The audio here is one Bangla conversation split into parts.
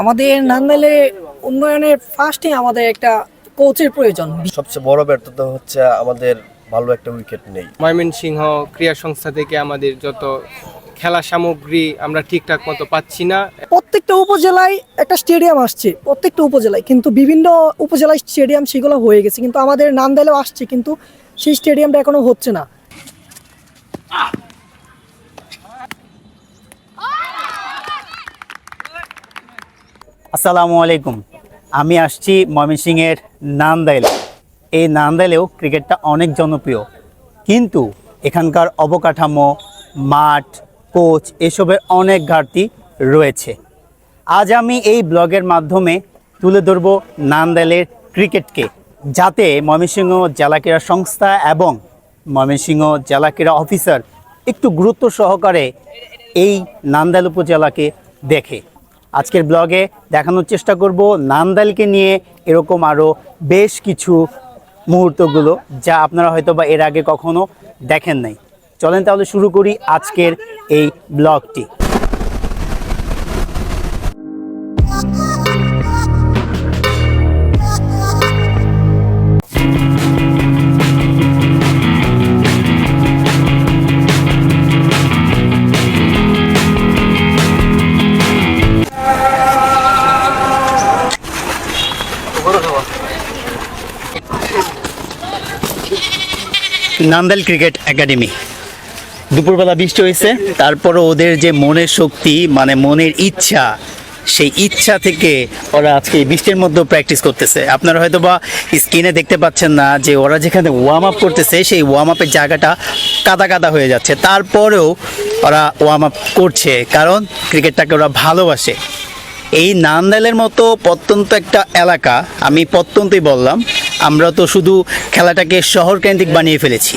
আমাদের নান্দালে উন্নয়নের ফার্স্টে আমাদের একটা কোচের প্রয়োজন। সবচেয়ে বড় ব্যর্থতা হচ্ছে আমাদের ভালো একটা উইকেট নেই। ময়মনসিংহ ক্রীড়া সংস্থা থেকে আমাদের যত খেলা সামগ্রী আমরা ঠিকঠাক মতো পাচ্ছি না। প্রত্যেকটা উপজেলায় একটা স্টেডিয়াম আসছে প্রত্যেকটা উপজেলায়। কিন্তু বিভিন্ন উপজেলায় স্টেডিয়াম সেগুলো হয়ে গেছে কিন্তু আমাদের নান্দালেও আসছে কিন্তু সেই স্টেডিয়ামটা এখনও হচ্ছে না। আসসালামু আলাইকুম। আমি আসছি ময়মনসিংহের নান্দাইল। এই নান্দাইলেও ক্রিকেটটা অনেক জনপ্রিয়। কিন্তু এখানকার অবকাঠামো, মাঠ, কোচ এসবের অনেক ঘাটতি রয়েছে। আজ আমি এই ব্লগের মাধ্যমে তুলে ধরব নান্দাইলের ক্রিকেটকে। যাতে ময়মনসিংহ জেলা ক্রীড়া সংস্থা এবং ময়মনসিংহ জেলা ক্রীড়া অফিসার একটু গুরুত্ব সহকারে এই নান্দাইল উপজেলাকে দেখে। আজকের ব্লগে দেখানোর চেষ্টা করব নান্দালকে নিয়ে এরকম আরও বেশ কিছু মুহূর্তগুলো যা আপনারা হয়তো বা এর আগে কখনো দেখেন নাই। চলেন তাহলে শুরু করি আজকের এই ব্লগটি। Nandail cricket academy. দুপুরবেলা বৃষ্টি হয়েছে, তারপরও ওদের যে মনের শক্তি মানে মনের ইচ্ছা, সেই ইচ্ছা থেকে ওরা আজকে বৃষ্টির মধ্যেও প্র্যাকটিস করতেছে। আপনারা হয়তো বা স্ক্রিনে দেখতে পাচ্ছেন না যে ওরা যেখানে ওয়ার্ম আপ করতেছে, সেই ওয়ার্ম আপের জায়গাটা কাদা কাদা হয়ে যাচ্ছে। তারপরেও ওরা ওয়ার্ম আপ করছে, কারণ ক্রিকেটটাকে ওরা ভালোবাসে। এই নান্দালের মতো প্রত্যন্ত একটা এলাকা, আমি প্রত্যন্তই বললাম আমরা তো শুধু খেলাটাকে শহর কেন্দ্রিক বানিয়ে ফেলেছি।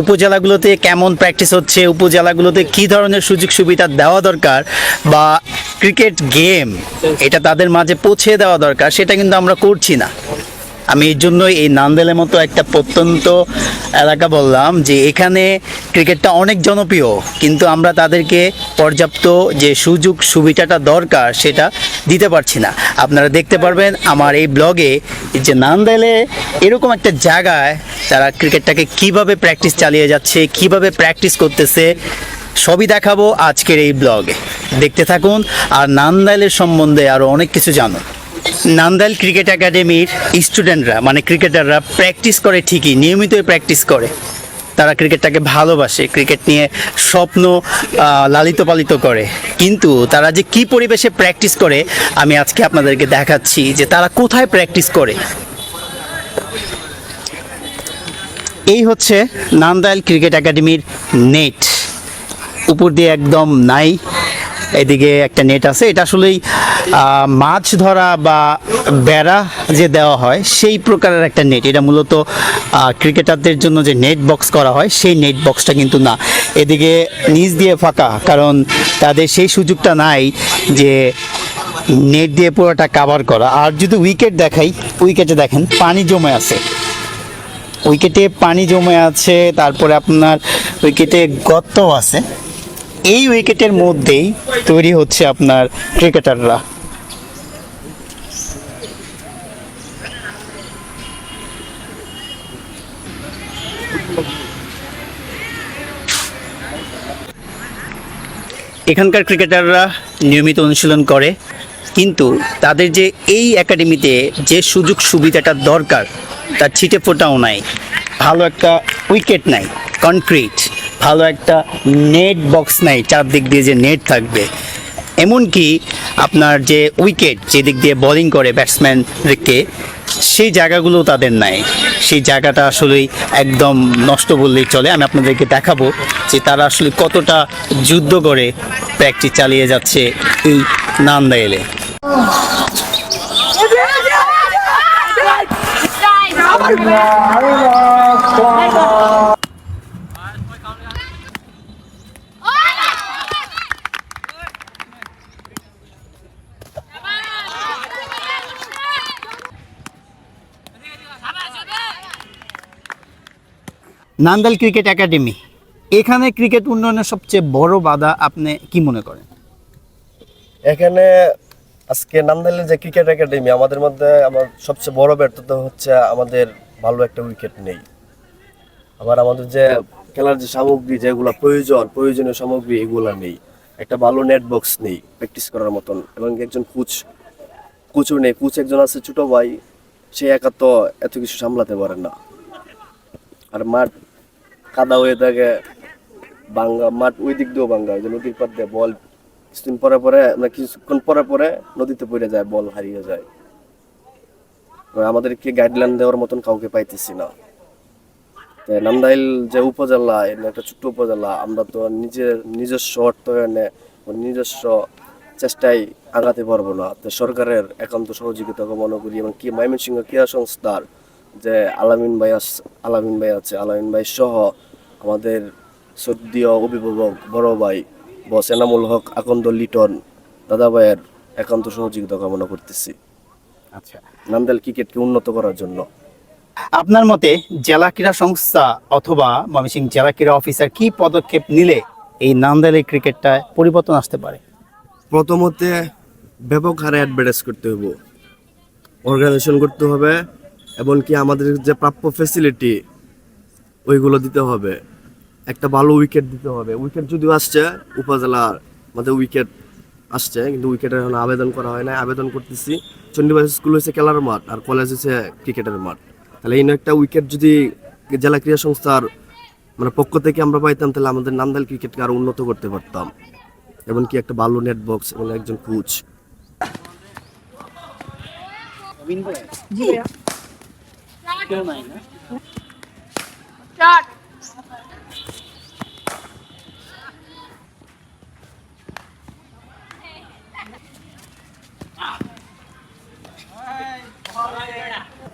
উপজেলাগুলোতে কেমন প্র্যাকটিস হচ্ছে, উপজেলাগুলোতে কি ধরনের সুযোগ সুবিধা দেওয়া দরকার, বা ক্রিকেট গেম এটা তাদের মাঝে পৌঁছে দেওয়া দরকার, সেটা কিন্তু আমরা করছি না। আমি এর জন্যই এই নান্দেলের মতো একটা প্রত্যন্ত এলাকা বললাম যে এখানে ক্রিকেটটা অনেক জনপ্রিয়, কিন্তু আমরা তাদেরকে পর্যাপ্ত যে সুযোগ সুবিধাটা দরকার সেটা দিতে পারছি না। আপনারা দেখতে পারবেন আমার এই ব্লগে যে নান্দেলে এরকম একটা জায়গায় তারা ক্রিকেটটাকে কীভাবে প্র্যাকটিস চালিয়ে যাচ্ছে, কীভাবে প্র্যাকটিস করতেছে, সবই দেখাবো আজকের এই ব্লগে। দেখতে থাকুন আর নান্দাইলের সম্বন্ধে আরও অনেক কিছু জানুন। নান্দাইল ক্রিকেট একাডেমির স্টুডেন্টরা মানে ক্রিকেটাররা প্র্যাকটিস করে ঠিকই, নিয়মিতই প্র্যাকটিস করে। তারা ক্রিকেটটাকে ভালোবাসে, ক্রিকেট নিয়ে স্বপ্ন লালিত পালিত করে। কিন্তু তারা যে কি পরিবেশে প্র্যাকটিস করে, আমি আজকে আপনাদেরকে দেখাচ্ছি যে তারা কোথায় প্র্যাকটিস করে। এই হচ্ছে নান্দাইল ক্রিকেট একাডেমির নেট। উপর দিয়ে একদম নাই, এদিকে একটা নেট আছে। এটা আসলেই মাছ ধরা বা বেড়া যে দেওয়া হয়, সেই প্রকারের একটা নেট এটা মূলত ক্রিকেটারদের জন্য যে নেট বক্স করা হয়, সেই নেট বক্সটা কিন্তু না। এদিকে নিচ দিয়ে ফাঁকা, কারণ তাদের সেই সুযোগটা নাই যে নেট দিয়ে পুরোটা কাভার করা। আর যদি উইকেট দেখাই উইকেটে দেখেন, পানি জমে আছে। উইকেটে পানি জমে আছে, তারপরে আপনার উইকেটে গর্ত আছে। এই উইকেটের মধ্যেই তৈরি হচ্ছে আপনার ক্রিকেটাররা। এখানকার ক্রিকেটাররা নিয়মিত অনুশীলন করে, কিন্তু তাদের যে এই একাডেমিতে যে সুযোগ সুবিধাটা দরকার, তার ছিটে ফোটাও নাই, ভালো একটা উইকেট নাই কনক্রিট ভালো একটা নেট বক্স নাই, চারদিক দিয়ে যে নেট থাকবে। এমনকি আপনার যে উইকেট যেদিক দিয়ে বোলিং করে ব্যাটসম্যানদেরকে সেই জায়গাগুলো তাদের নাই। সেই জায়গাটা আসলেই একদম নষ্ট বললেই চলে। আমি আপনাদেরকে দেখাবো যে তারা আসলে কতটা যুদ্ধ করে প্র্যাকটিস চালিয়ে যাচ্ছে এই নান্দাইলে। Nandail cricket academy. এখানে ক্রিকেট উন্নয়নের সবচেয়ে বড় বাধা আপনি কি মনে করেন? এখানে আজকে নান্দাইলের যে ক্রিকেট একাডেমি, আমাদের মধ্যে আমার সবচেয়ে বড় ব্যর্থতা হচ্ছে আমাদের ভালো একটা উইকেট নেই। আবার আমাদের যে খেলার যে সামগ্রী, যেগুলো প্রয়োজন, প্রয়োজনীয় সামগ্রী, এগুলো নেই। একটা ভালো নেট বক্স নেই প্র্যাকটিস করার মতন। এবং একজন কোচ কোচও নেই। কোচ একজন আছে ছোট ভাই, সে একা তো এত কিছু সামলাতে পারে না। আর মাঠ কাদা হয়ে থাকে, বাঙ্গা, মাঠ ওই দিক দিয়েও বাঙ্গা ওই যে নদীর পার দিয়ে বল কিছুদিন পরে পরে মানে কিছুক্ষণ পরে পরে নদীতে পড়ে যায়, বল হারিয়ে যায়। আমাদেরকে গাইডলাইন দেওয়ার মতন কাউকে পাইতেছি না। নান্দাইল যে উপজেলা একটা ছোট্ট উপজেলা, আমরা তো নিজের নিজস্ব অর্থায়নে নিজস্ব চেষ্টায় আগাতে পারব না। তো সরকারের একান্ত সহযোগিতা মনে করি এবং কি ময়মনসিংহ ক্রীড়া সংস্থার যে আলামিন ভাই আস- আলামিন ভাই আছে আলামিন ভাই সহ আমাদের সদ্যীয় অভিভাবক বড় ভাই বস এনামুল হক আকন্দ লিটন দাদা ভাইয়ের একান্ত সহযোগিতা কামনা করতেছি। আচ্ছা। নান্দাইল ক্রিকেটকে উন্নত করার জন্য। আপনার মতে জেলা ক্রীড়া সংস্থা অথবা ময়মনসিংহ জেলা ক্রীড়া অফিসার কি পদক্ষেপ নিলে এই নান্দাইলের ক্রিকেটটা পরিবর্তন আসতে পারে? প্রথমতে ব্যাপক হারে অ্যাডভার্টাইজ করতে হবে অর্গানাইজেশন করতে হবে এবং কি আমাদের যে প্রাপ্য ফেসিলিটি ওইগুলো দিতে হবে। একটা ভালো উইকেট দিতে হবে। উইকেট যদিও আসছে, উপজেলার মধ্যে উইকেট আসছে, কিন্তু উইকেটের এখন আবেদন করা হয় না আবেদন করতেছি। চণ্ডীবাস স্কুল হচ্ছে খেলার মাঠ আর কলেজ হচ্ছে ক্রিকেটের মাঠ। তাহলে এই একটা উইকেট যদি জেলা ক্রীড়া সংস্থার মানে পক্ষ থেকে আমরা পাইতাম, তাহলে আমাদের নান্দাইল ক্রিকেটকে আরও উন্নত করতে পারতাম। এমনকি একটা ভালো নেট বক্স এবং একজন কোচ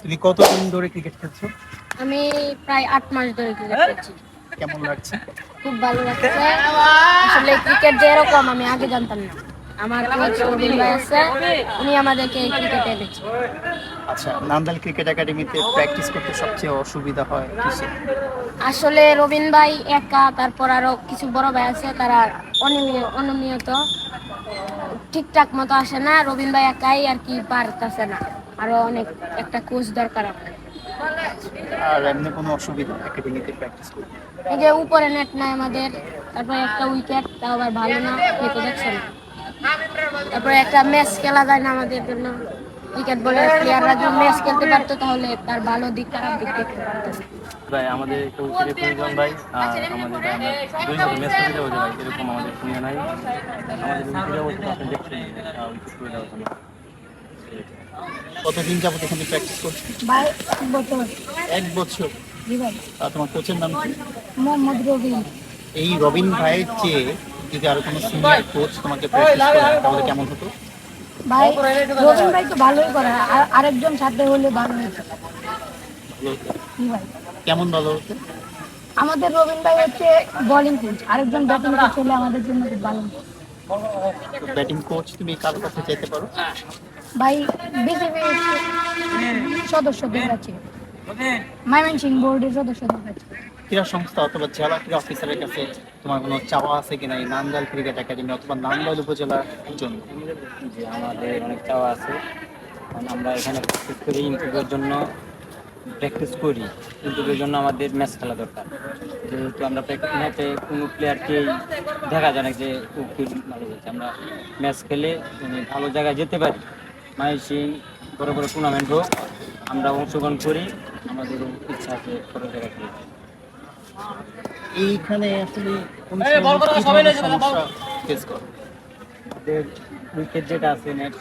তুমি কতদিন ধরে ক্রিকেট খেলছো? আমি প্রায় আট মাস ধরে ক্রিকেট খেলছি। কেমন লাগছে? খুব ভালো লাগছে। আসলে ক্রিকেট যে এরকম আমি আগে জানতাম না। আমার আছে উনি আমাদেরকে ক্রিকেটে আচ্ছা ক্রিকেট একাডেমিতে প্র্যাকটিস করতে সবচেয়ে অসুবিধা হয় কিসে? আসলে রবিন ভাই একা তারপর আরও কিছু বড় ভাই আছে তারা অনিয়মিত ঠিকঠাক মতো আসে না। রবিন ভাই একাই আর কি পারতেছে না। আরও অনেক একটা কোচ দরকার আর এমনি কোনো অসুবিধা একাডেমিতে প্র্যাকটিস করতে? এই যে উপরে নেট নাই আমাদের তারপরে একটা উইকেট তাও আবার ভালো না আপনি তো দেখছেন তারপরে একটা ম্যাচ খেলা যায় না আমাদের জন্য। ক্রিকেট বলের প্লেয়াররা যদি ম্যাচ খেলতে পারতো তাহলে তার ভালো দিক খারাপ দিক দেখতে পারতো। ভাই আমাদের প্রয়োজন ভাই। আর আমাদের ভাই আমরা দুই ম্যাচ খেলতে যে ভাই এরকম আমাদের শুনে নাই আমাদের অবস্থা আপনি দেখছেন করে দেওয়ার জন্য কতদিন যাবত এখানে প্র্যাকটিস করছ ভাই বর্তমান এক বছর? জি ভাই। আর তোমার কোচের নাম কি? মোহাম্মদ রবিন। এই রবিন ভাইয়ের চেয়ে যদি আরও কোনো সিনিয়র কোচ তোমাকে প্র্যাকটিস করে তাহলে কেমন হতো? ভাই রবিন ভাই তো ভালোই করে। আর আরেকজন সাথে হলে ভালো হতো। কেমন ভালো হতো? আমাদের রবিন ভাই হচ্ছে বোলিং কোচ আরেকজন ব্যাটিং কোচ হলে আমাদের জন্য খুব ভালো হতো। ব্যাটিং কোচ তুমি কারও কাছে যেতে পারো? ভাই বিসিবি সদস্যদের কাছে বোর্ডের সদস্যদের কাছে ক্রীড়া সংস্থা অথবা জেলা ক্রীড়া অফিসারের কাছে তোমার কোনো চাওয়া আছে কিনা এই নান্দাইল ক্রিকেট একাডেমি অথবা নান্দাইল উপজেলার জন্য? যে আমাদের অনেক চাওয়া আছে। কারণ আমরা এখানে প্র্যাকটিস করি ইমপ্রুভের জন্য প্র্যাকটিস করি। ইমপ্রুভের জন্য আমাদের ম্যাচ খেলা দরকার। যেহেতু আমরা প্র্যাকটিস ম্যাচে কোনো প্লেয়ারকেই দেখা যায় না যে কি ভালো হয়েছে আমরা ম্যাচ খেলে মানে ভালো জায়গায় যেতে পারি। মাইসিং বড় বড় টুর্নামেন্ট হোক, আমরা অংশগ্রহণ করি। আমাদের ইচ্ছা আছে বড় জায়গায় এইখানে আসলে উইকেট যেটা আছে নেট।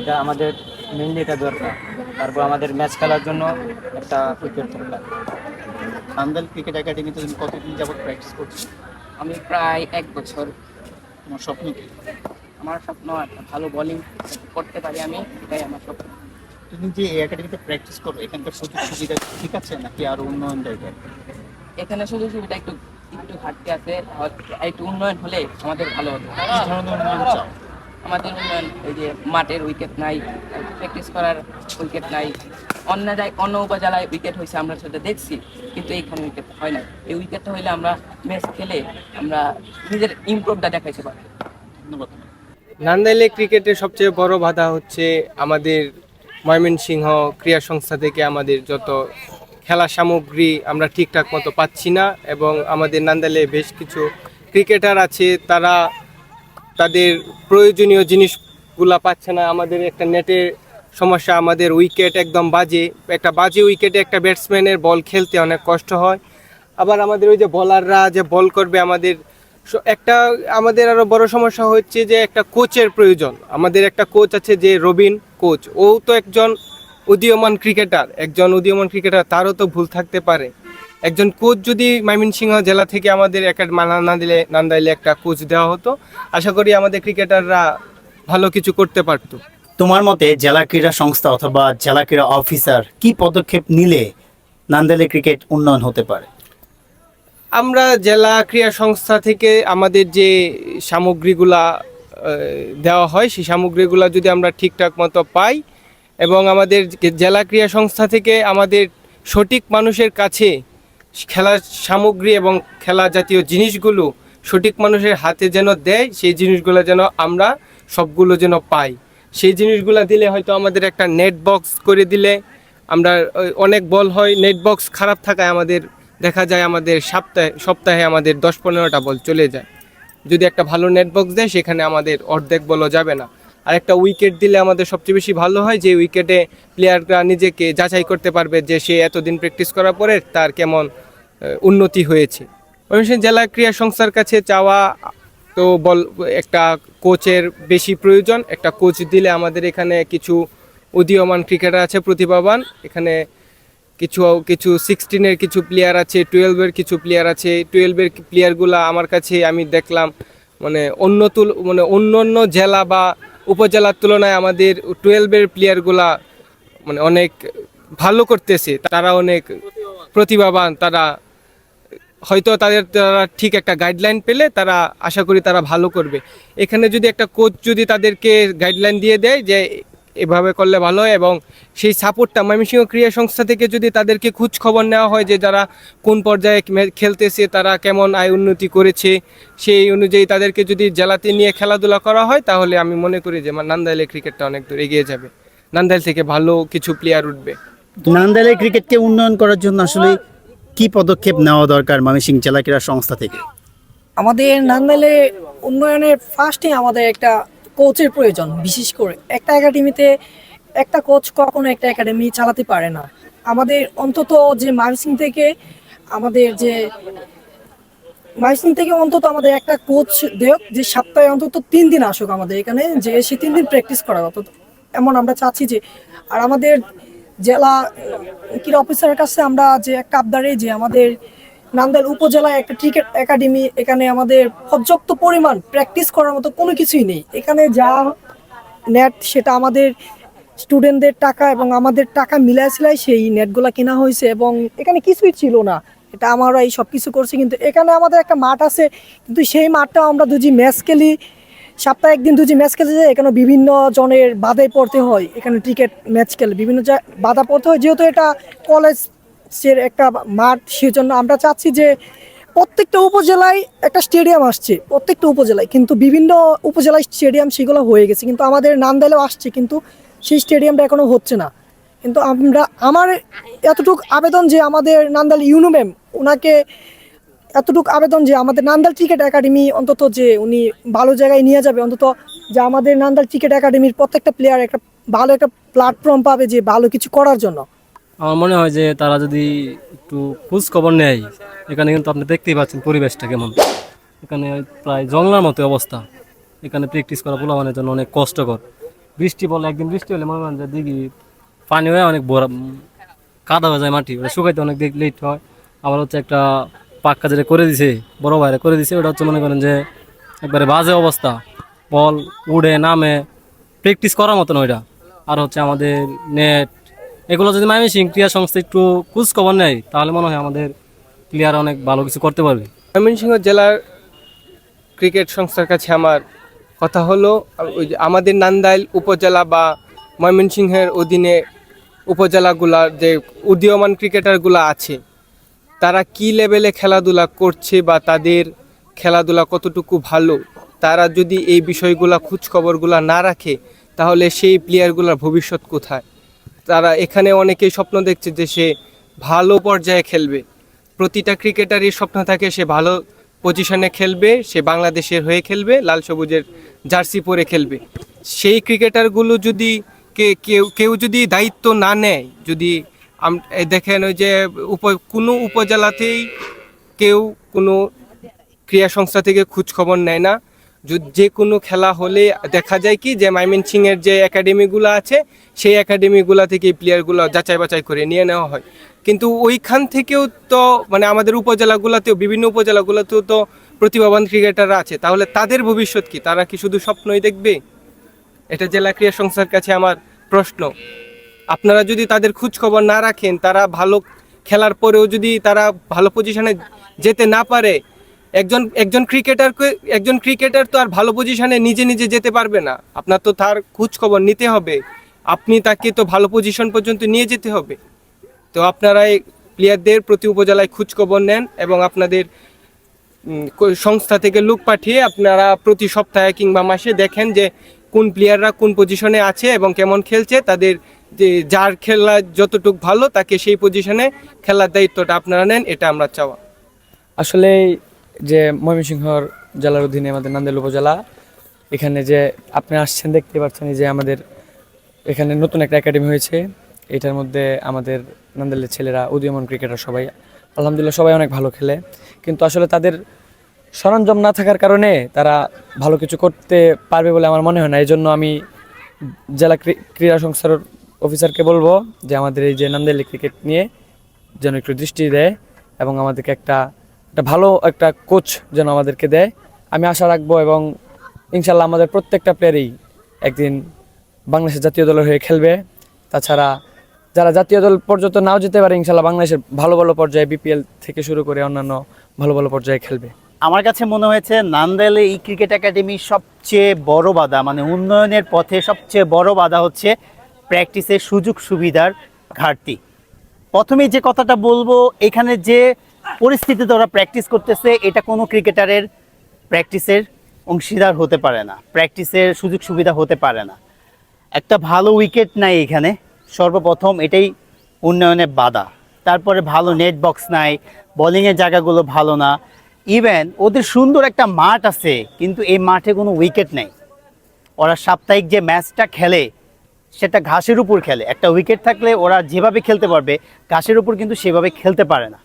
এটা আমাদের মেনলি এটা দরকার। তারপর আমাদের ম্যাচ খেলার জন্য একটা উইকেট দরকার। নান্দাইল ক্রিকেট একাডেমিতে তুমি কতদিন যাবত প্র্যাকটিস করছ? আমি প্রায় এক বছর। তোমার স্বপ্ন কি? আমার স্বপ্ন একটা ভালো বলিং করতে পারি আমি এটাই আমার স্বপ্ন। তুমি যে এই একাডেমিতে প্র্যাকটিস করো এখানকার সুযোগ সুবিধা ঠিক আছে নাকি আরও উন্নয়ন দরকার? এখানে সুযোগ সুবিধা একটু একটু ঘাটতি আছে। হয়তো একটু উন্নয়ন হলে আমাদের ভালো হতো। কি ধরনের উন্নয়ন চাও? আমাদের উন্নয়ন এই যে মাঠের উইকেট নাই প্র্যাকটিস করার উইকেট নাই। অন্য জায়গায় অন্য উপজেলায় উইকেট হয়েছে আমরা সেটা দেখছি কিন্তু এইখানে উইকেট হয় না এই উইকেটটা হইলে আমরা ম্যাচ খেলে আমরা নিজের ইমপ্রুভটা দেখাইতে পারি নান্দাইলে ক্রিকেটের সবচেয়ে বড় বাধা হচ্ছে আমাদের ময়মনসিংহ ক্রীড়া সংস্থা থেকে আমাদের যত খেলা সামগ্রী আমরা ঠিকঠাক মতো পাচ্ছি না এবং আমাদের নান্দালে বেশ কিছু ক্রিকেটার আছে, তারা তাদের প্রয়োজনীয় জিনিসগুলা পাচ্ছে না। আমাদের একটা নেটের সমস্যা, আমাদের উইকেট একদম বাজে। একটা বাজে উইকেটে একটা ব্যাটসম্যানের বল খেলতে অনেক কষ্ট হয়। আবার আমাদের ওই যে বলাররা যে বল করবে আমাদের একটা আমাদের আরও বড় সমস্যা হচ্ছে যে একটা কোচের প্রয়োজন। আমাদের একটা কোচ আছে যে রবিন কোচ। ও তো একজন উদীয়মান ক্রিকেটার। একজন উদীয়মান ক্রিকেটার, তারও তো ভুল থাকতে পারে। একজন কোচ যদি ময়মনসিংহ জেলা থেকে আমাদের না দিলে নান্দাইলে একটা কোচ দেওয়া হতো। আশা করি আমাদের ক্রিকেটাররা ভালো কিছু করতে পারতো। তোমার মতে জেলা ক্রীড়া সংস্থা অথবা জেলা ক্রীড়া অফিসার কি পদক্ষেপ নিলে নান্দাইলে ক্রিকেট উন্নয়ন হতে পারে? আমরা জেলা ক্রীড়া সংস্থা থেকে আমাদের যে সামগ্রীগুলা দেওয়া হয়, সেই সামগ্রীগুলা যদি আমরা ঠিকঠাক মতো পাই এবং আমাদের জেলা ক্রীড়া সংস্থা থেকে আমাদের সঠিক মানুষের কাছে খেলার সামগ্রী এবং খেলা জাতীয় জিনিসগুলো সঠিক মানুষের হাতে যেন দেয়, সেই জিনিসগুলো যেন আমরা সবগুলো যেন পাই। সেই জিনিসগুলো দিলে হয়তো আমাদের একটা নেট বক্স করে দিলে আমরা অনেক বল হয় নেট বক্স খারাপ থাকায় আমাদের দেখা যায় আমাদের সপ্তাহে সপ্তাহে আমাদের দশ পনেরোটা বল চলে যায়। যদি একটা ভালো নেট বক্স দেয়, সেখানে আমাদের অর্ধেক বলও যাবে না। আর একটা উইকেট দিলে আমাদের সবচেয়ে বেশি ভালো হয় যে উইকেটে প্লেয়াররা নিজেকে যাচাই করতে পারবে যে সে এতদিন প্র্যাকটিস করার পরে তার কেমন উন্নতি হয়েছে। ময়মনসিংহ জেলা ক্রীড়া সংস্থার কাছে চাওয়া তো বল, একটা কোচের বেশি প্রয়োজন। একটা কোচ দিলে আমাদের এখানে কিছু উদীয়মান ক্রিকেটার আছে, প্রতিভাবান। এখানে কিছু কিছু সিক্সটিনের কিছু প্লেয়ার আছে টুয়েলভের কিছু প্লেয়ার আছে। টুয়েলভের প্লেয়ারগুলো আমার কাছে আমি দেখলাম মানে অন্য তুল মানে অন্য অন্য জেলা বা উপজেলার তুলনায় আমাদের টুয়েলভের প্লেয়ারগুলা মানে অনেক ভালো করতেছে। তারা অনেক প্রতিভাবান, তারা হয়তো তাদের, তারা ঠিক একটা গাইডলাইন পেলে তারা আশা করি তারা ভালো করবে। এখানে যদি একটা কোচ যদি তাদেরকে গাইডলাইন দিয়ে দেয় যে এভাবে করলে ভালো হয় এবং সেই সাপোর্টটা ময়মনসিংহ ক্রীড়া সংস্থা থেকে যদি তাদেরকে খোঁজ খবর নেওয়া হয় যে যারা কোন পর্যায়ে খেলতেছে তারা কেমন আয় উন্নতি করেছে সেই অনুযায়ী তাদেরকে যদি জেলাতে নিয়ে খেলাধুলা করা হয় তাহলে আমি মনে করি যে আমার নান্দাইলে ক্রিকেটটা অনেক দূর এগিয়ে যাবে। নান্দাইল থেকে ভালো কিছু প্লেয়ার উঠবে। নান্দাইলের ক্রিকেটকে উন্নয়ন করার জন্য আসলে কি পদক্ষেপ নেওয়া দরকার ময়মনসিংহ জেলা ক্রীড়া সংস্থা থেকে? আমাদের নান্দাইলে উন্নয়নের ফার্স্টে আমাদের একটা কোচের প্রয়োজন, বিশেষ করে একটা একাডেমিতে একটা কোচ কখনো একটা একাডেমি চালাতে পারে না। আমাদের অন্তত যে মার্সিং থেকে আমাদের যে মার্সিং থেকে অন্তত আমাদের একটা কোচ দেওক যে সপ্তাহে অন্তত তিন দিন আসুক আমাদের এখানে, যে সে তিন দিন প্র্যাকটিস করা অন্তত। এমন আমরা চাচ্ছি যে, আর আমাদের জেলা ক্রীড়া অফিসারের কাছে আমরা যে একটা আবদারে যে আমাদের নান্দাইল উপজেলায় একটা ক্রিকেট একাডেমি, এখানে আমাদের পর্যাপ্ত পরিমাণ প্র্যাকটিস করার মতো কোনো কিছুই নেই। এখানে যা নেট সেটা আমাদের স্টুডেন্টদের টাকা এবং আমাদের টাকা মিলাই ছিলাই সেই নেটগুলো কেনা হয়েছে এবং এখানে কিছুই ছিল না। এটা আমরা এই সব কিছু করছি, কিন্তু এখানে আমাদের একটা মাঠ আছে, কিন্তু সেই মাঠটা আমরা দুজি ম্যাচ খেলি। সপ্তাহে একদিন দুজি ম্যাচ খেলতে যাই, এখানে বিভিন্ন জনের বাধায় পড়তে হয়। এখানে ক্রিকেট ম্যাচ খেলে বিভিন্ন বাধা পড়তে হয়, যেহেতু এটা কলেজের একটা মাঠ, সেজন্য আমরা চাচ্ছি যে প্রত্যেকটা উপজেলায় একটা স্টেডিয়াম আসছে, প্রত্যেকটা উপজেলায়। কিন্তু বিভিন্ন উপজেলায় স্টেডিয়াম সেগুলো হয়ে গেছে। কিন্তু আমাদের নান্দাইলেও আসছে, কিন্তু সেই স্টেডিয়ামটা এখনও হচ্ছে না। কিন্তু আমরা, আমার এতটুকু আবেদন যে আমাদের নান্দাল ইউনো ম্যাম, ওনাকে এতটুকু আবেদন যে আমাদের নান্দাল ক্রিকেট একাডেমি অন্তত যে উনি ভালো জায়গায় নিয়ে যাবে, অন্তত যে আমাদের নান্দাল ক্রিকেট একাডেমির প্রত্যেকটা প্লেয়ার একটা ভালো একটা প্ল্যাটফর্ম পাবে যে ভালো কিছু করার জন্য। আমার মনে হয় যে তারা যদি একটু খোঁজ খবর নেয়, এখানে কিন্তু আপনি দেখতেই পাচ্ছেন পরিবেশটা কেমন। এখানে প্রায় জঙ্গলার মতো অবস্থা। এখানে প্র্যাকটিস করা পোলাবানের জন্য অনেক কষ্টকর। বৃষ্টি বলে একদিন বৃষ্টি হলে মনে করেন যে দিঘি পানি হয়ে অনেক বড় কাদা হয়ে যায় মাটি। ওটা শুকাইতে অনেক লেট হয়। আবার হচ্ছে একটা পাক্কা যেটা করে দিছে, বড় বাইরে করে দিছে। ওটা হচ্ছে মনে করেন যে একবারে বাজে অবস্থা। বল উড়ে, নামে। প্র্যাকটিস করার মতন ওইটা। আর হচ্ছে আমাদের নেট এগুলো যদি ময়মনসিং ক্রীড়া সংস্থা একটু খোঁজ খবর নেয়, তাহলে মনে হয় আমাদের প্লেয়ার অনেক ভালো কিছু করতে পারবে। ময়মনসিংহ জেলার ক্রিকেট সংস্থার কাছে আমার কথা হলো আমাদের নান্দাইল উপজেলা বা ময়মনসিংহের অধীনে উপজেলাগুলা যে উদীয়মান ক্রিকেটারগুলো আছে, তারা কি লেভেলে খেলাধুলা করছে বা তাদের খেলাধুলা কতটুকু ভালো, তারা যদি এই বিষয়গুলা খোঁজখবরগুলা না রাখে, তাহলে সেই প্লেয়ারগুলোর ভবিষ্যৎ কোথায়? তারা এখানে অনেকেই স্বপ্ন দেখছে যে সে ভালো পর্যায়ে খেলবে। প্রতিটা ক্রিকেটারই স্বপ্ন থাকে সে ভালো পজিশনে খেলবে, সে বাংলাদেশের হয়ে খেলবে, লাল সবুজের জার্সি পরে খেলবে। সেই ক্রিকেটারগুলো যদি কে, কেউ কেউ যদি দায়িত্ব না নেয়, যদি দেখেন ওই যে উপ, কোনো উপজেলাতেই কেউ কোনো ক্রীড়া সংস্থা থেকে খোঁজ খবর নেয় না। যে কোনো খেলা হলে দেখা যায় কি যে এর যে একাডেমিগুলো আছে, সেই একাডেমিগুলো থেকে প্লেয়ারগুলো যাচাই বাছাই করে নিয়ে নেওয়া হয়। কিন্তু ওইখান থেকেও তো মানে আমাদের উপজেলাগুলোতেও, বিভিন্ন উপজেলাগুলোতেও তো প্রতিভাবান ক্রিকেটাররা আছে। তাহলে তাদের ভবিষ্যৎ কি? তারা কি শুধু স্বপ্নই দেখবে? এটা জেলা ক্রীড়া সংস্থার কাছে আমার প্রশ্ন। আপনারা যদি তাদের খোঁজ খবর না রাখেন, তারা ভালো খেলার পরেও যদি তারা ভালো পজিশনে যেতে না পারে একজন একজন ক্রিকেটারকে একজন ক্রিকেটার তো আর ভালো পজিশনে নিজে নিজে যেতে পারবে না। আপনার তো তার খোঁজ খবর নিতে হবে। আপনি তাকে তো ভালো পজিশন পর্যন্ত নিয়ে যেতে হবে। তো আপনারা এই প্লেয়ারদের প্রতি উপজেলায় খোঁজ খবর নেন এবং আপনাদের সংস্থা থেকে লোক পাঠিয়ে আপনারা প্রতি সপ্তাহে কিংবা মাসে দেখেন যে কোন প্লেয়াররা কোন পজিশনে আছে এবং কেমন খেলছে, তাদের যে, যার খেলা যতটুকু ভালো তাকে সেই পজিশনে খেলার দায়িত্বটা আপনারা নেন, এটা আমরা চাওয়া। আসলে যে ময়মনসিংহর জেলার অধীনে আমাদের নান্দেল উপজেলা, এখানে যে আপনি আসছেন, দেখতে পাচ্ছেন যে আমাদের এখানে নতুন একটা একাডেমি হয়েছে। এটার মধ্যে আমাদের নান্দেলের ছেলেরা, উদীয়মান ক্রিকেটার সবাই, আলহামদুলিল্লাহ সবাই অনেক ভালো খেলে। কিন্তু আসলে তাদের সরঞ্জাম না থাকার কারণে তারা ভালো কিছু করতে পারবে বলে আমার মনে হয় না। এই জন্য আমি জেলা ক্রী- ক্রীড়া সংস্থার অফিসারকে বলব যে আমাদের এই যে নান্দেলি ক্রিকেট নিয়ে যেন একটু দৃষ্টি দেয় এবং আমাদেরকে একটা একটা ভালো একটা কোচ যেন আমাদেরকে দেয়। আমি আশা রাখব এবং ইনশাল্লাহ আমাদের প্রত্যেকটা প্লেয়ারই একদিন বাংলাদেশের জাতীয় দলের হয়ে খেলবে। তাছাড়া যারা জাতীয় দল পর্যন্ত নাও যেতে পারে, ইনশাল্লাহ বাংলাদেশের ভালো ভালো পর্যায়ে বিপিএল থেকে শুরু করে অন্যান্য ভালো ভালো পর্যায়ে খেলবে। আমার কাছে মনে হয়েছে নান্দাইলে এই ক্রিকেট একাডেমি সবচেয়ে বড় বাধা মানে উন্নয়নের পথে সবচেয়ে বড় বাধা হচ্ছে প্র্যাকটিসের সুযোগ সুবিধার ঘাটতি। প্রথমেই যে কথাটা বলব, এখানে যে পরিস্থিতিতে ওরা প্র্যাকটিস করতেছে, এটা কোনো ক্রিকেটারের প্র্যাকটিসের অংশীদার হতে পারে না প্র্যাকটিসের সুযোগ সুবিধা হতে পারে না। একটা ভালো উইকেট নাই এখানে, সর্বপ্রথম এটাই উন্নয়নে বাধা। তারপরে ভালো নেট বক্স নাই বোলিংয়ের জায়গাগুলো ভালো না। ইভেন ওদের সুন্দর একটা মাঠ আছে, কিন্তু এই মাঠে কোনো উইকেট নেই। ওরা সাপ্তাহিক যে ম্যাচটা খেলে, সেটা ঘাসের উপর খেলে। একটা উইকেট থাকলে ওরা যেভাবে খেলতে পারবে, ঘাসের উপর কিন্তু সেভাবে খেলতে পারে না।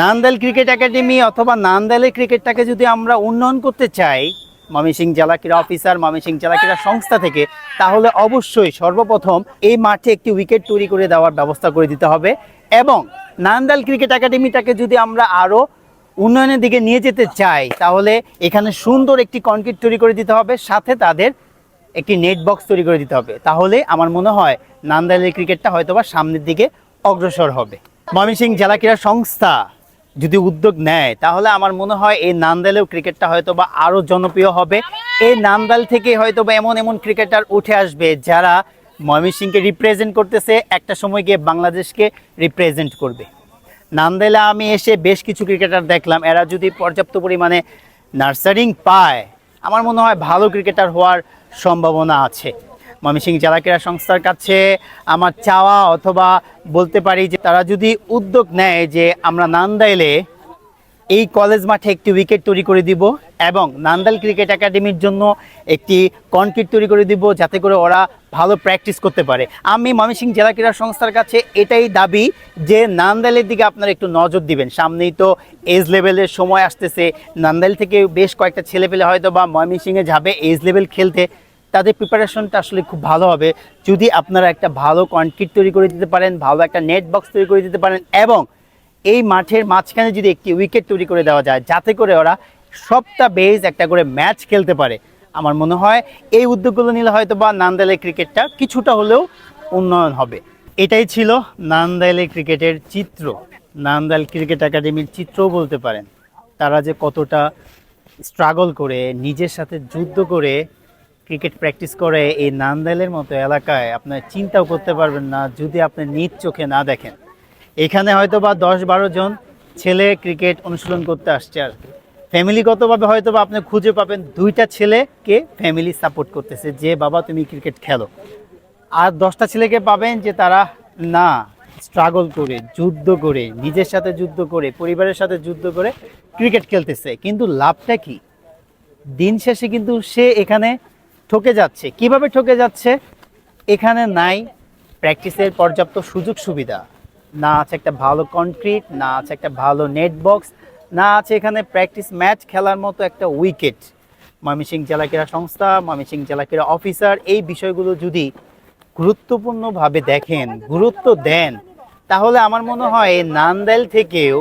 নান্দাইল ক্রিকেট একাডেমি অথবা নান্দাইলের ক্রিকেটটাকে যদি আমরা উন্নয়ন করতে চাই, ময়মনসিং জেলা ক্রীড়া অফিসার, ময়মনসিং জেলা ক্রীড়া সংস্থা থেকে, তাহলে অবশ্যই সর্বপ্রথম এই মাঠে একটি উইকেট তৈরি করে দেওয়ার ব্যবস্থা করে দিতে হবে এবং নান্দাল ক্রিকেট একাডেমিটাকে যদি আমরা আরও উন্নয়নের দিকে নিয়ে যেতে চাই, তাহলে এখানে সুন্দর একটি কনক্রিট তৈরি করে দিতে হবে, সাথে তাদের একটি নেট বক্স তৈরি করে দিতে হবে। তাহলে আমার মনে হয় নান্দালের ক্রিকেটটা হয়তোবা সামনের দিকে অগ্রসর হবে। ময়মনসিং জেলা ক্রীড়া সংস্থা যদি উদ্যোগ নেয়, তাহলে আমার মনে হয় এই নান্দাইলেও ক্রিকেটটা হয়তো বা আরও জনপ্রিয় হবে। এই নান্দাল থেকে হয়তো বা এমন এমন ক্রিকেটার উঠে আসবে যারা ময়মনসিংকে রিপ্রেজেন্ট করতেছে, একটা সময় গিয়ে বাংলাদেশকে রিপ্রেজেন্ট করবে। নান্দাইলে আমি এসে বেশ কিছু ক্রিকেটার দেখলাম, এরা যদি পর্যাপ্ত পরিমাণে নার্সারিং পায়, আমার মনে হয় ভালো ক্রিকেটার হওয়ার সম্ভাবনা আছে। ময়মনসিংহ জেলা ক্রীড়া সংস্থার কাছে আমার চাওয়া অথবা বলতে পারি যে তারা যদি উদ্যোগ নেয় যে আমরা নান্দাইলে এই কলেজ মাঠে একটি উইকেট তৈরি করে দিব এবং নান্দাল ক্রিকেট একাডেমির জন্য একটি কনক্রিট তৈরি করে দিব যাতে করে ওরা ভালো প্র্যাকটিস করতে পারে। আমি ময়মনসিংহ জেলা ক্রীড়া সংস্থার কাছে এটাই দাবি যে নান্দাইলের দিকে আপনারা একটু নজর দিবেন। সামনেই তো এজ লেভেলের সময় আসতেছে। নান্দাইল থেকে বেশ কয়েকটা ছেলে পেলে হয়তো বা ময়মনসিংহে যাবে এজ লেভেল খেলতে। তাদের প্রিপারেশনটা আসলে খুব ভালো হবে। যদি আপনারা একটা ভালো কনক্রিট তৈরি করে দিতে পারেন, ভালো একটা নেট বক্স তৈরি করে দিতে পারেন এবং এই মাঠের মাঝখানে যদি একটি উইকেট তৈরি করে দেওয়া যায়, যাতে করে ওরা সবটা বেজ একটা করে ম্যাচ খেলতে পারে। আমার মনে হয় এই উদ্যোগগুলো নিলে হয়তো বা নান্দাইলের ক্রিকেটটা কিছুটা হলেও উন্নয়ন হবে। এটাই ছিল নান্দাইলের ক্রিকেটের চিত্র। নান্দাইল ক্রিকেট একাডেমির চিত্রও বলতে পারেন। তারা যে কতটা স্ট্রাগল করে, নিজের সাথে যুদ্ধ করে ক্রিকেট প্র্যাকটিস করে এই নান্দাইলের মতো এলাকায় আপনার চিন্তাও করতে পারবেন না যদি আপনি নিজ চোখে না দেখেন। এখানে হয়তো বা দশ বারো জন ছেলে ক্রিকেট অনুশীলন করতে আসছে আর। ফ্যামিলিগতভাবে হয়তো বা আপনি খুঁজে পাবেন দুইটা ছেলেকে ফ্যামিলি সাপোর্ট করতেছে, যে, বাবা, তুমি ক্রিকেট খেলো। আর দশটা ছেলেকে পাবেন যে, তারা, না, স্ট্রাগল করে, যুদ্ধ করে, নিজের সাথে যুদ্ধ করে, পরিবারের সাথে যুদ্ধ করে ক্রিকেট খেলতেছে। কিন্তু লাভটা কি? দিন শেষে কিন্তু সে এখানে ঠকে যাচ্ছে। কীভাবে ঠকে যাচ্ছে? এখানে নাই প্র্যাকটিসের পর্যাপ্ত সুযোগ সুবিধা। না আছে একটা ভালো কনক্রিট না আছে একটা ভালো নেট বক্স না আছে এখানে প্র্যাকটিস ম্যাচ খেলার মতো একটা উইকেট ময়মনসিংহ জেলা ক্রীড়া সংস্থা, ময়মনসিংহ জেলা ক্রীড়া অফিসার এই বিষয়গুলো যদি গুরুত্বপূর্ণভাবে দেখেন, গুরুত্ব দেন, তাহলে আমার মনে হয় নান্দাইল থেকেও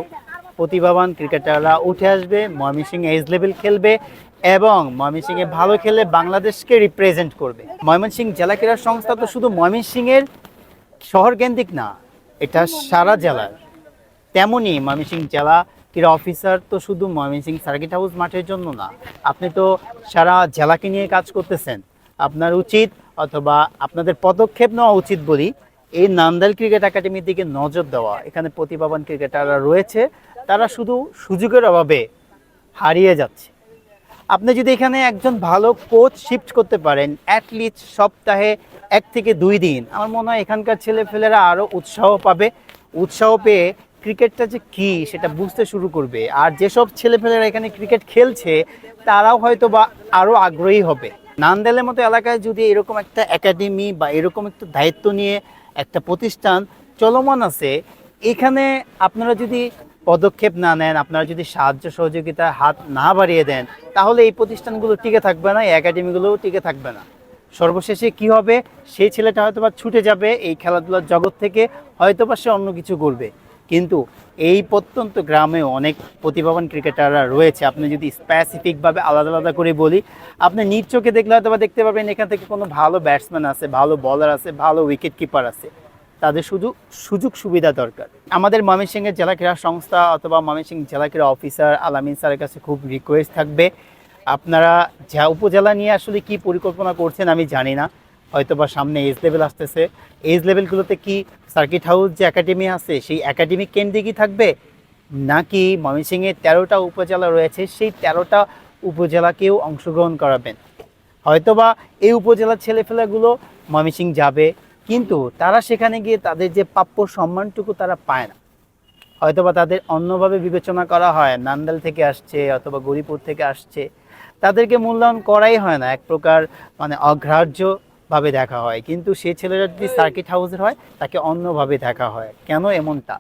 প্রতিভাবান ক্রিকেটাররা উঠে আসবে, ময়মনসিংহ এজ লেভেল খেলবে এবং ময়মনসিংহে ভালো খেলে বাংলাদেশকে রিপ্রেজেন্ট করবে। ময়মনসিংহ জেলা ক্রীড়া সংস্থা তো শুধু ময়মনসিংহের শহর কেন্দ্রিক না, এটা সারা জেলার। তেমনই ময়মনসিংহ জেলা ক্রীড়া অফিসার তো শুধু ময়মনসিংহ সার্কিট হাউস মাঠের জন্য না, আপনি তো সারা জেলাকে নিয়ে কাজ করতেছেন। আপনার উচিত অথবা আপনাদের পদক্ষেপ নেওয়া উচিত বলি, এই নান্দাইল ক্রিকেট একাডেমির দিকে নজর দেওয়া। এখানে প্রতিভাবান ক্রিকেটাররা রয়েছে, তারা শুধু সুযোগের অভাবে হারিয়ে যাচ্ছে। আপনি যদি এখানে একজন ভালো কোচ শিফট করতে পারেন অ্যাটলিস্ট সপ্তাহে এক থেকে দুই দিন, আমার মনে হয় এখানকার ছেলেফেলেরা আরও উৎসাহ পাবে। উৎসাহ পেয়ে ক্রিকেটটা যে কী, সেটা বুঝতে শুরু করবে। আর যেসব ছেলেফেলেরা এখানে ক্রিকেট খেলছে, তারাও হয়তো বা আরও আগ্রহী হবে। নান্দেলের মতো এলাকায় যদি এরকম একটা একাডেমি বা এরকম একটা দায়িত্ব নিয়ে একটা প্রতিষ্ঠান চলমান আছে, এখানে আপনারা যদি পদক্ষেপ না নেন, আপনারা যদি সাহায্য সহযোগিতার হাত না বাড়িয়ে দেন, তাহলে এই প্রতিষ্ঠানগুলো টিকে থাকবে না, এই একাডেমিগুলোও টিকে থাকবে না। সর্বশেষে কি হবে? সেই ছেলেটা হয়তোবা ছুটে যাবে, এই খেলাধুলার জগৎ থেকে হয়তোবা সে অন্য কিছু করবে। কিন্তু এই প্রত্যন্ত গ্রামেও অনেক প্রতিভাবান ক্রিকেটাররা রয়েছে। আপনি যদি স্পেসিফিকভাবে আলাদা আলাদা করে বলি, আপনি নিজ চোখে দেখলে হয়তো দেখতে পাবেন, এখান থেকে কোনো ভালো ব্যাটসম্যান আছে, ভালো বলার আছে, ভালো উইকেট কিপার আছে। তাদের শুধু সুযোগ সুবিধা দরকার। আমাদের ময়মনসিংহের জেলা ক্রীড়া সংস্থা অথবা ময়মনসিংহ জেলা ক্রীড়া অফিসার আলামিন স্যারের কাছে খুব রিকোয়েস্ট থাকবে। আপনারা যা উপজেলা নিয়ে আসলে কি পরিকল্পনা করছেন আমি জানি না। হয়তো বা সামনে এজ লেভেল আসতেছে। এজ লেভেলগুলোতে কি সার্কিট হাউস যে একাডেমি আছে, সেই একাডেমিক কেন্দ্রিকই থাকবে? নাকি ময়মনসিংহের তেরোটা উপজেলা রয়েছে, সেই তেরোটা উপজেলাকেও অংশগ্রহণ করাবেন। হয়তোবা এই উপজেলার ছেলেফেলাগুলো ময়মনসিংহ যাবে কিন্তু তারা সেখানে গিয়ে তাদের যে প্রাপ্য সম্মানটুকু তারা পায় না। হয়তোবা তাদের অন্যভাবে বিবেচনা করা হয় নান্দাল থেকে আসছে অথবা গরিপুর থেকে আসছে। তাদেরকে মূল্যায়ন করাই হয় না এক প্রকার মানে অগ্রাহ্যভাবে দেখা হয়। কিন্তু সে ছেলেরা যদি সার্কিট হাউসের হয় তাকে অন্যভাবে দেখা হয়। কেন এমনটা?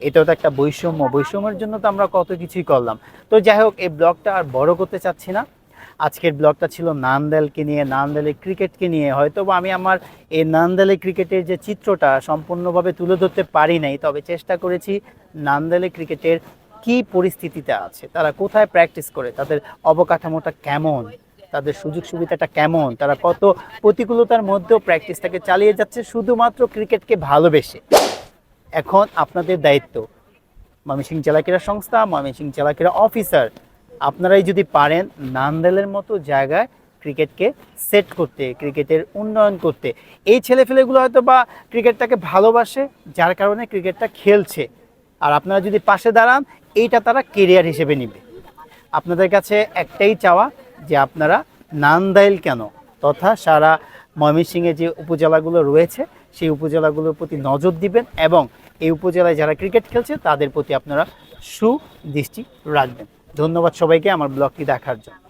এটাও তো একটা বৈষম্য। বৈষম্যের জন্য তো আমরা কত কিছুই করলাম। তো যাই হোক এই ব্লগটা আর বড় করতে চাচ্ছি না। আজকের ব্লগটা ছিল নান্দালকে নিয়ে, নান্দালের ক্রিকেটকে নিয়ে। হয়তো বা আমি আমার এই নান্দালের ক্রিকেটের যে চিত্রটা সম্পূর্ণভাবে তুলে ধরতে পারি নাই, তবে চেষ্টা করেছি নান্দালের ক্রিকেটের কি পরিস্থিতিতে আছে, তারা কোথায় প্র্যাকটিস করে, তাদের অবকাঠামোটা কেমন, তাদের সুযোগ সুবিধাটা কেমন, তারা কত প্রতিকূলতার মধ্যেও প্র্যাকটিসটাকে চালিয়ে যাচ্ছে, শুধুমাত্র ক্রিকেটকে ভালোবেসে। এখন আপনাদের দায়িত্ব, ময়মনসিংহ জেলা ক্রীড়া সংস্থা, ময়মনসিংহ জেলা ক্রীড়া অফিসার আপনারাই যদি পারেন নান্দালের মতো জায়গায় ক্রিকেটকে সেট করতে, ক্রিকেটের উন্নয়ন করতে। এই ছেলেফেলেগুলো হয়তো বা ক্রিকেটটাকে ভালোবাসে, যার কারণে ক্রিকেটটা খেলছে। আর আপনারা যদি পাশে দাঁড়ান, এইটা তারা কেরিয়ার হিসেবে নেবে। আপনাদের কাছে একটাই চাওয়া যে আপনারা নান্দাইল কেন? তথা সারা ময়মনসিংহে যে উপজেলাগুলো রয়েছে, সেই উপজেলাগুলোর প্রতি নজর দিবেন এবং এই উপজেলায় যারা ক্রিকেট খেলছে, তাদের প্রতি আপনারা সুদৃষ্টি রাখবেন। ধন্যবাদ সবাইকে আমার ব্লগটি দেখার জন্য।